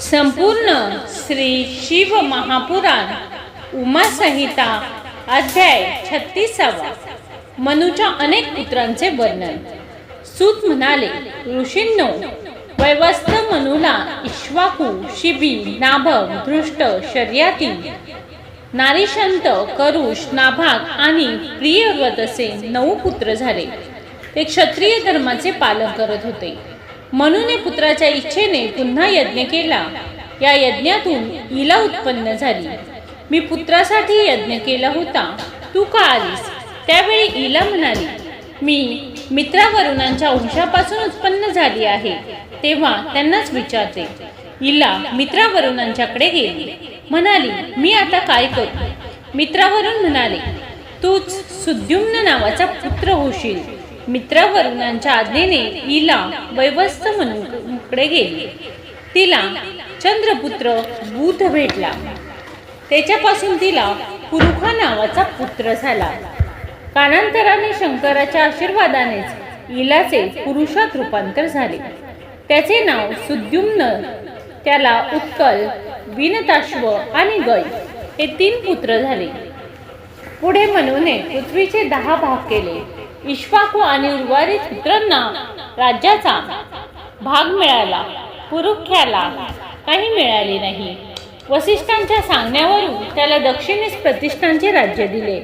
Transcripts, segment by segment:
संपूर्ण श्री शिव महापुराण उमासंहिता अध्याय छत्तीसावा. मनुच्या अनेक पुत्रांचे वर्णन. सूत म्हणाले ऋषींनो वैवस्त मनुला इश्वाकू शिबी नाभक दृष्ट शर्याती. नारीशंत करुष नाभाग आणि प्रियव्रत असे नऊ पुत्र झाले. ते क्षत्रिय धर्माचे पालन करत होते. मनुने पुत्राच्या इच्छेने पुन्हा यज्ञ केला. या यज्ञातून इला उत्पन्न झाली. मी पुत्रासाठी यज्ञ केला होता. तू का आलीस? त्यावेळी इला म्हणाली मी मित्रावरुणांच्या वंशापासून उत्पन्न झाली आहे. तेव्हा त्यांनाच विचारते इला मित्रावरुणांच्याकडे गेली. म्हणाली मी आता काय करू? मित्रावरून म्हणाले तूच सुद्युम्न नावाचा पुत्र होशील. मित्रावरुणांच्या आज्ञेने इला वैवस्त मनुकडे गेली. तिला चंद्रपुत्र बुध भेटला. त्याच्यापासून तिला पुरुखा नावाचा पुत्र झाला. कालांतराने शंकराच्या आशीर्वादानेच इलाचे पुरुषात रूपांतर झाले. त्याचे नाव सुद्युम्न त्याला उत्कल विनताश्व आणि गय हे तीन पुत्र झाले. पुढे मनूने पृथ्वीचे दहा भाग केले. इश्वाकू आणि उर्वरित पुत्रांना राज्याचा भाग मिळाला पुरुख्याला काही मिळाले नाही. वसिष्ठांच्या सांगण्यावरून त्याला दक्षिणेस प्रतिष्ठांचे राज्य दिले.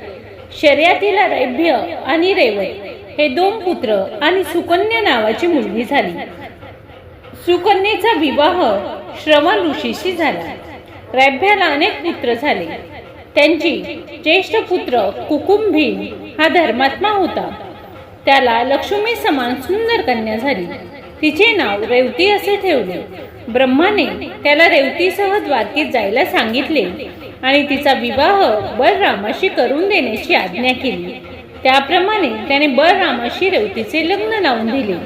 शर्यातीला रैभ्य आणि रेवय हे दोन पुत्र आणि सुकन्या नावाची मुलगी झाली. सुकन्येचा विवाह श्रवण ऋषीशी झाला. रैभ्याला अनेक पुत्र झाले. त्यांची ज्येष्ठ पुत्र कुकुंभी हा धर्मात्मा होता. त्याला लक्ष्मी समान सुंदर कन्या झाली. तिचे नाव रेवती असे ठेवले. ब्रह्माने त्याला रेवतीसह द्वारकेत जायला सांगितले आणि तिचा विवाह बलरामाशी करून देण्याची आज्ञा केली. त्याप्रमाणे त्याने बलरामाशी रेवतीचे लग्न लावून दिले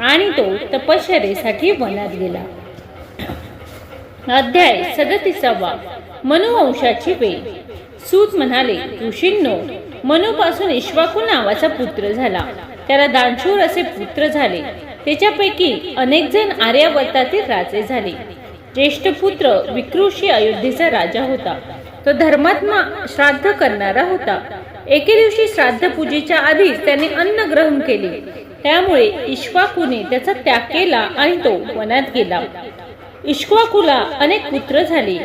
आणि तो तपश्चरेसाठी वनात गेला. अध्याय सदतीसावा. मनुवंशाची वेळ. सूत म्हणाले ऋषींनो मनूपासून इश्वाकू नावाचा पुत्र झाला. त्याला दानशूर असे पुत्र झाले. त्याच्यापैकी अनेक जण आर्यावर्तातील राजे झाले. ज्येष्ठ पुत्र विकृषी अयोध्येचा राजा होता. तो धर्मात्मा श्राद्ध करणारा होता. एके दिवशी श्राद्ध पूजेच्या आधीच त्याने अन्न ग्रहण केले. त्यामुळे इश्वाकूने त्याचा त्याग केला आणि तो वनात गेला. इश्वाकूला अनेक पुत्र झाले.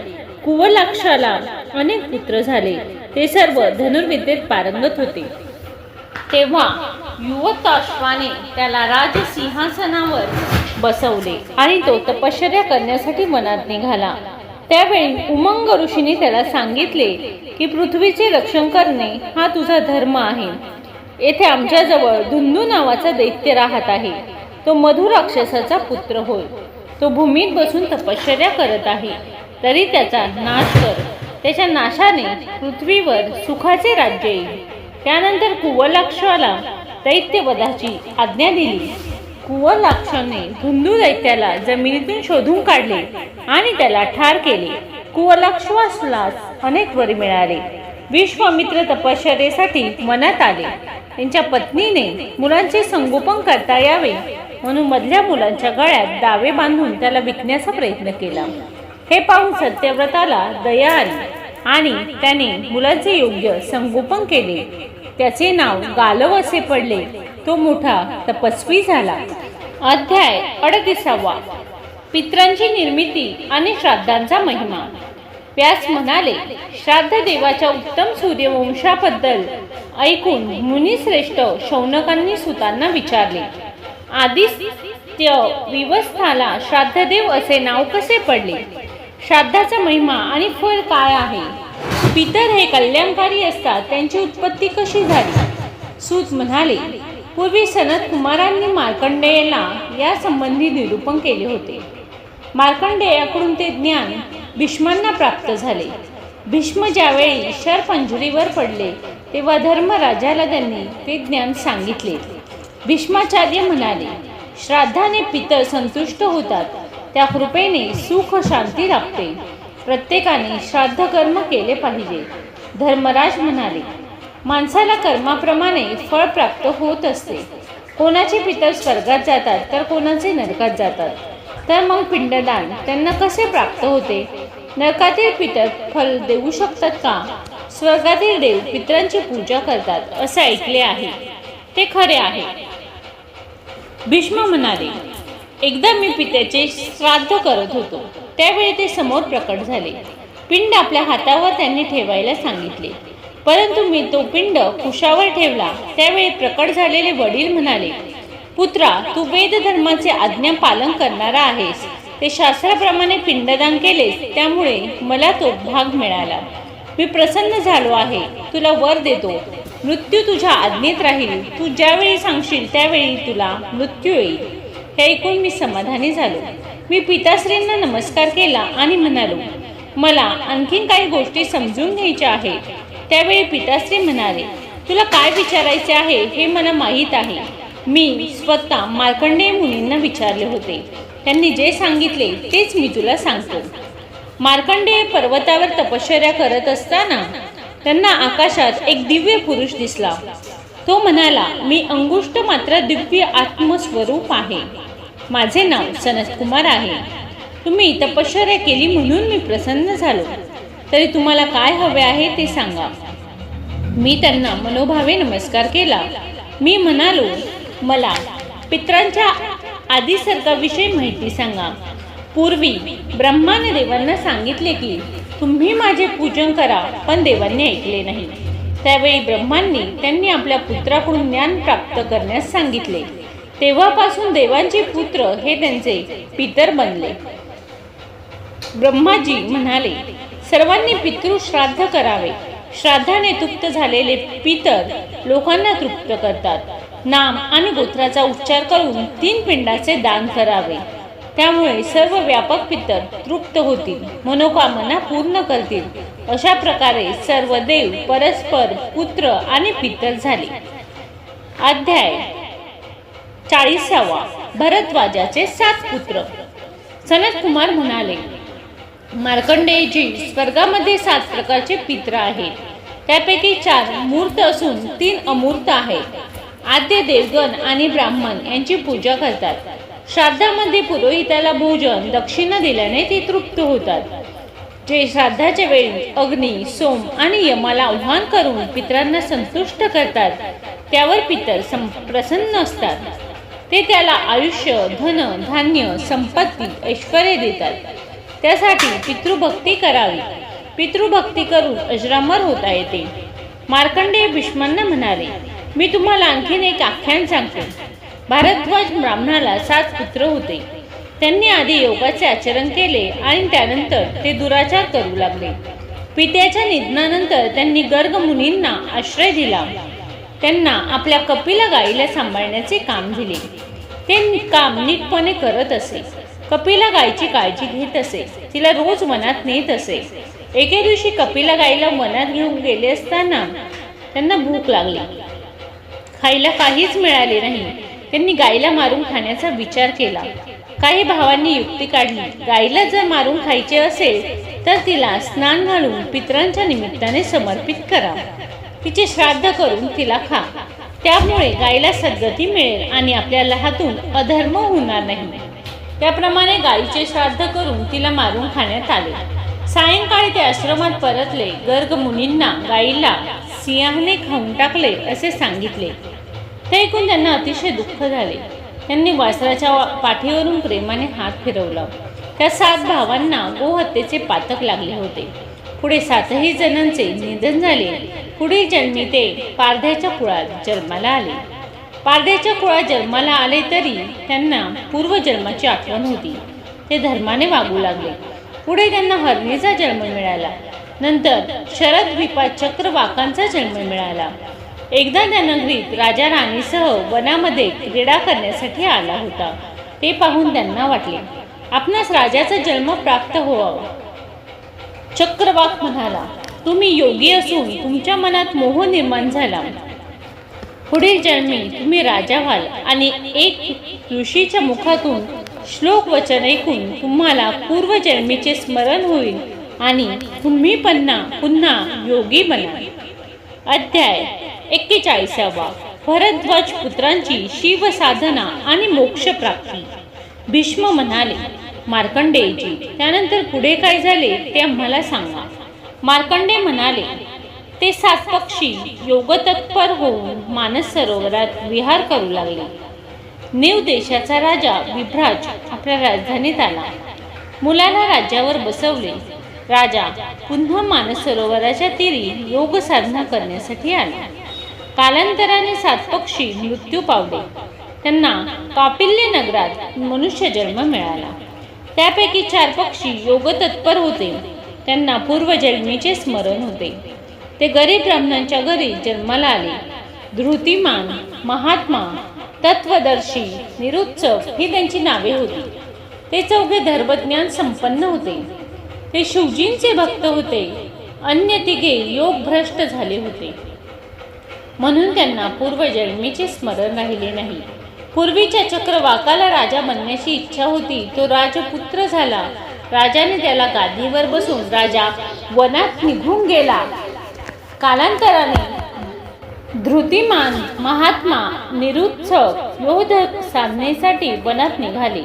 कुवलाक्षाला अनेक पुत्र झाले. ते सर्व धनुर्विद्येत पारंगत होते. तेव्हा युवताश्वाने त्याला राजसिंहासनावर बसवले आणि तो तपश्चर्या करण्यासाठी मनात निघाला. त्यावेळी उमंग ऋषीने त्याला सांगितले की पृथ्वीचे रक्षण करणे हा तुझा धर्म आहे. येथे आमच्याजवळ धुंदू नावाचा दैत्य राहत आहे. तो मधु राक्षसाचा पुत्र होय. तो भूमीत बसून तपश्चर्या करत आहे. तरी त्याचा नाश कर. त्याच्या नाशाने पृथ्वीवर सुखाचे राज्य येईल. त्यानंतर कुवलाक्षाला दैत्यवधाची आज्ञा दिली. कुवलाक्षाने धुंदू दैत्याला जमिनीतून शोधून काढले आणि त्याला ठार केले. कुवलाक्षवासला अनेक वर मिळाले. विश्वामित्र तपश्चर्येसाठी मनात आले. त्यांच्या पत्नीने मुलांचे संगोपन करता यावे म्हणून मधल्या मुलांच्या गळ्यात दावे बांधून त्याला विकण्याचा प्रयत्न केला. हे पाहून सत्यव्रताला दया आली. आणि त्याने मुलाचे योग्य संगोपन केले. त्याचे नाव गालव असे पडले. तो मोठा तपस्वी झाला. अध्याय अडतीसावा. पित्रांची निर्मिती आणि श्राद्धांचा महिमा. व्यास म्हणाले श्राद्ध देवाच्या उत्तम सूर्यवंशाबद्दल ऐकून मुनिश्रेष्ठ शौनकांनी सुतांना विचारले. आदित्य विवस्थाला श्राद्धदेव असे नाव कसे पडले? श्राद्धाचा महिमा आणि फळ काय आहे? पितर हे कल्याणकारी असतात त्यांची उत्पत्ती कशी झाली? सूत म्हणाले पूर्वी सनत कुमारांनी मार्कंडेयला या संबंधी निरूपण केले होते. मार्कंडेयाकडून ते ज्ञान भीष्मांना प्राप्त झाले. भीष्म ज्यावेळी शरपंजुरीवर पडले तेव्हा धर्मराजाला त्यांनी ते ज्ञान सांगितले. भीष्माचार्य म्हणाले श्राद्धाने पितर संतुष्ट होतात. त्या कृपेने सुख शांती लाभते. प्रत्येकाने श्राद्ध कर्म केले पाहिजे. धर्मराज म्हणाले माणसाला कर्माप्रमाणे फळ प्राप्त होत असते. कोणाचे पितर स्वर्गात जातात तर कोणाचे नरकात जातात. तर मग पिंडदान त्यांना कसे प्राप्त होते? नरकातील पितर फल देऊ शकतात का? स्वर्गातील देव पितरांची पूजा करतात असे ऐकले आहे. ते खरे आहे. भीष्म म्हणाले एकदा मी पित्याचे श्राद्ध करत होतो. त्यावेळी ते समोर प्रकट झाले. पिंड आपल्या हातावर त्यांनी ठेवायला सांगितले. परंतु मी तो पिंड कुशावर ठेवला. त्यावेळी प्रकट झालेले वडील म्हणाले पुत्रा तू वेद धर्माचे आज्ञा पालन करणारा आहेस. ते शास्त्राप्रमाणे पिंडदान केलेस. त्यामुळे मला तो भाग मिळाला. मी प्रसन्न झालो आहे. तुला वर देतो. मृत्यू तुझ्या आज्ञेत राहील. तू ज्यावेळी सांगशील त्यावेळी तुला मृत्यू येईल. हे ऐकून मी समाधानी झालो. मी पिताश्रींना नमस्कार केला आणि म्हणालो मला आणखीन काही गोष्टी समजून घ्यायच्या आहेत. त्यावेळी पिताश्री म्हणाले तुला काय विचारायचे आहे हे मला माहीत आहे. मी स्वतः मार्कंडेय मुनींना विचारले होते. त्यांनी जे सांगितले तेच मी तुला सांगतो. मार्कंडेय पर्वतावर तपश्चर्या करत असताना त्यांना आकाशात एक दिव्य पुरुष दिसला. तो म्हणाला मी अंगुष्ट मात्र दिव्य आत्मस्वरूप आहे. माझे नाव सनत कुमार आहे. तुम्ही तपश्चर्या केली म्हणून मी प्रसन्न झालो. तरी तुम्हाला काय हवे आहे ते सांगा. मी त्यांना मनोभावे नमस्कार केला. मी म्हणालो मला पित्रांच्या आदिसर्गाविषयी माहिती सांगा. पूर्वी ब्रह्माने देवांना सांगितले की तुम्ही माझे पूजन करा पण देवांनी ऐकले नाही. त्यावेळी ब्रह्मांनी त्यांनी आपल्या पुत्राकडून ज्ञान प्राप्त करण्यास सांगितले. तेव्हापासून देवांचे पुत्र हे त्यांचे पितर बनले. ब्रह्माजी म्हणाले सर्वांनी पितृ श्राद्ध करावे. श्राद्धाने तृप्त झालेले पितर लोकांना तृप्त करतात. नाम आणि गोत्राचा उच्चार करून तीन पिंडाचे दान करावे. त्यामुळे सर्व व्यापक पितर तृप्त होतील. मनोकामना पूर्ण करतील. अशा प्रकारे सर्व देव परस्पर पुत्र आणि पितर झाले. अध्याय चाळीसावा. भरद्वाजाचे सात पुत्र. सनत कुमार म्हणाले मार्कंडेयजी स्वर्गामध्ये सात प्रकारचे पित्र आहेत. त्यापैकी चार मूर्त असून तीन अमूर्त आहेत. आद्य देवगण आणि ब्राह्मण यांची पूजा करतात. श्राद्धामध्ये पुरोहिताला भोजन दक्षिणा दिल्याने ते तृप्त होतात. जे श्राद्धाच्या वेळी अग्नी सोम आणि यमाला आव्हान करून पितरांना संतुष्ट करतात त्यावर पितर सं प्रसन्न असतात. ते त्याला आयुष्य धन धान्य संपत्ती ऐश्वर देतात. त्यासाठी पितृभक्ती करावी. पितृभक्ती करून अजरामर होता येते. मार्कंडेय भीष्मांना म्हणाले मी तुम्हाला आणखीन एक आख्यान सांगतो. भारद्वाज ब्राह्मणाला सात पुत्र होते. त्यांनी आधी योगाचे आचरण केले आणि त्यानंतर ते दुराचार करू लागले. पित्याच्या निधनानंतर त्यांनी गर्ग मुनींना आश्रय दिला. त्यांना आपल्या कपिला गाईला सांभाळण्याचे काम दिले. ते काम नीटपणे करत असे. कपिला गायची काळजी घेत असे. तिला रोज वनात नेत असे. एके दिवशी कपिला गाईला वनात घेऊन गेले असताना त्यांना भूक लागली. खायला काहीच मिळाले नाही. त्यांनी गाईला मारून खाण्याचा विचार केला. काही भावांनी युक्ती काढली. गाईला जर मारून खायचे असेल तर तिला स्नान घालून पितरांच्या निमित्ताने समर्पित करा. तिचे श्राद्ध करून तिला खा. त्यामुळे गाईला सद्गती मिळेल आणि आपल्याला हातून अधर्म होणार नाही. त्याप्रमाणे गायीचे श्राद्ध करून तिला मारून खाण्यात आले. सायंकाळी ते आश्रमात परतले. गर्ग मुनींना गाईला सिंहाने खाऊन टाकले असे सांगितले. ते ऐकून त्यांना अतिशय दुःख झाले. त्यांनी वासराच्या पाठीवरून प्रेमाने हात फिरवला. त्या सात भावांना गोहत्येचे पातक लागले होते. पुढे सातही जणांचे निधन झाले. पुढील जन्मी ते पारध्याच्या कुळात जन्माला आले. पारध्याच्या कुळात जन्माला आले तरी त्यांना पूर्वजन्माची आठवण होती. ते धर्माने वागू लागले. पुढे त्यांना हरणीचा जन्म मिळाला. नंतर शरद विपा चक्रवाकांचा जन्म मिळाला. एकदा त्या नगरीत राजा राणीसह वनामध्ये क्रीडा करण्यासाठी आला होता. ते पाहून त्यांना वाटले आपणास राजाचा जन्म प्राप्त व्हावा चक्रवाक म्हणाला तुम्ही योगी असून तुमच्या मनात मोह निर्माण झाला. पुढील जन्मी तुम्ही राजा व्हाल आणि एक ऋषीच्या मुखातून श्लोक वचन ऐकून तुम्हाला पूर्वजन्मीचे स्मरण होईल आणि तुम्ही पुन्हा पुन्हा योगी बनाल अध्याय एक्केचाळीसावा. भरद्वाज पुत्रांची शिव साधना आणि मोक्ष प्राप्ती भीष्म म्हणाले मार्कंडेयची त्यानंतर पुढे काय झाले ते आम्हाला सांगा. मार्कंडे म्हणाले ते सात पक्षी योगतत्पर होऊन मानस सरोवरात विहार करू लागले. नेव देशाचा राजा विभ्राज आपल्या राजधानीत आला. मुलाला राज्यावर बसवले. राजा पुन्हा मानस सरोवराच्या तीरी योग साधना करण्यासाठी आला. कालांतराने सात पक्षी मृत्यू पावले. त्यांना कापिल्य नगरात मनुष्य जन्म मिळाला. त्यापैकी चार पक्षी योगतत्पर होते. त्यांना पूर्वजन्मीचे स्मरण होते. ते गरीब ब्राह्मणांच्या घरी जन्माला आले. धृतिमान महात्मा तत्वदर्शी निरुत्सव ही त्यांची नावे होती. ते चौघे धर्मज्ञान संपन्न होते. ते शिवजींचे भक्त होते. अन्य तिघे योग भ्रष्ट झाले होते. म्हणून त्यांना पूर्वजन्मीचे स्मरण राहिले नाही. पूर्वीच्या चक्रवाकाला राजा बनण्याची इच्छा होती तो राजपुत्र झाला. राजाने त्याला गादीवर बसून राजा वनात निघून गेला. कालांतराने धृतिमान महात्मा निरुत्सव योध साधनेसाठी वनात निघाले.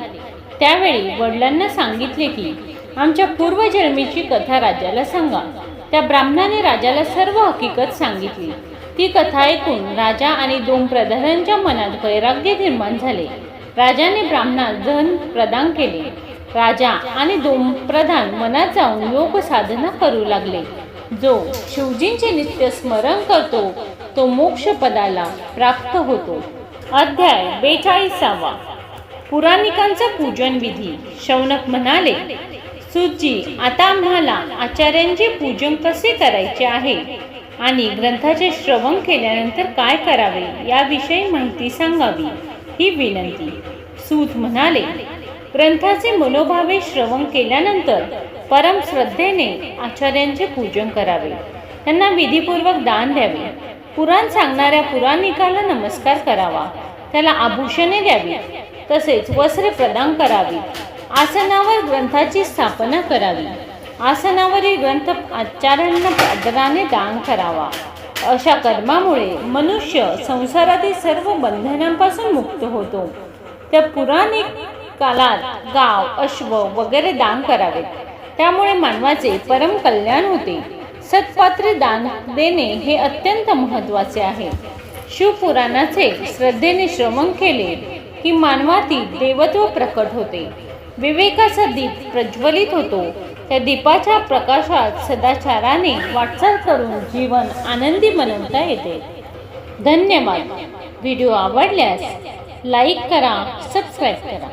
त्यावेळी वडिलांना सांगितले की आमच्या पूर्वजन्मीची कथा राजाला सांगा. त्या ब्राह्मणाने राजाला सर्व हकीकत सांगितली. ती कथा ऐकून राजा आणि दोन प्रधानांच्या मनात वैराग्य निर्माण झाले. राजाने ब्राह्मणास धन प्रदान केले. राजा आणि दोन प्रधान मनात जाऊन योग साधना करू लागले. जो शिवजींचे नित्य स्मरण करतो तो मोक्ष पदाला प्राप्त होतो. अध्याय बेचाळीसावा. पुराणिकांचा पूजन विधी. शौनक म्हणाले सुजी आता आम्हाला आचार्यांचे पूजन कसे करायचे आहे? आणि ग्रंथाचे श्रवण केल्यानंतर काय करावे याविषयी माहिती सांगावी ही विनंती. सूत म्हणाले ग्रंथाचे मनोभावे श्रवण केल्यानंतर परम श्रद्धेने आचार्यांचे पूजन करावे. त्यांना विधीपूर्वक दान द्यावे. पुराण सांगणाऱ्या पुराणिकाला नमस्कार करावा. त्याला आभूषणे द्यावी. तसेच वस्त्रे प्रदान करावी. आसनावर ग्रंथाची स्थापना करावी. आसनावरील ग्रंथ आचार्यांना आदराने दान करावा. अशा कर्मामुळे मनुष्य संसारातील सर्व बंधनांपासून मुक्त होतो. त्या पुराणिक कालात गाव अश्व वगैरे दान करावे. त्यामुळे मानवाचे परम कल्याण होते. सत्पात्रे दान देणे हे अत्यंत महत्त्वाचे आहे. शिवपुराणाचे श्रद्धेने श्रवण केले की मानवातील देवत्व प्रकट होते. विवेकाचा दीप प्रज्वलित होतो. त्या दीपाच्या प्रकाशात सदाचाराने वाटचाल करून जीवन आनंदी बनवता येते. धन्यवाद. व्हिडिओ आवडल्यास लाईक करा सबस्क्राईब करा.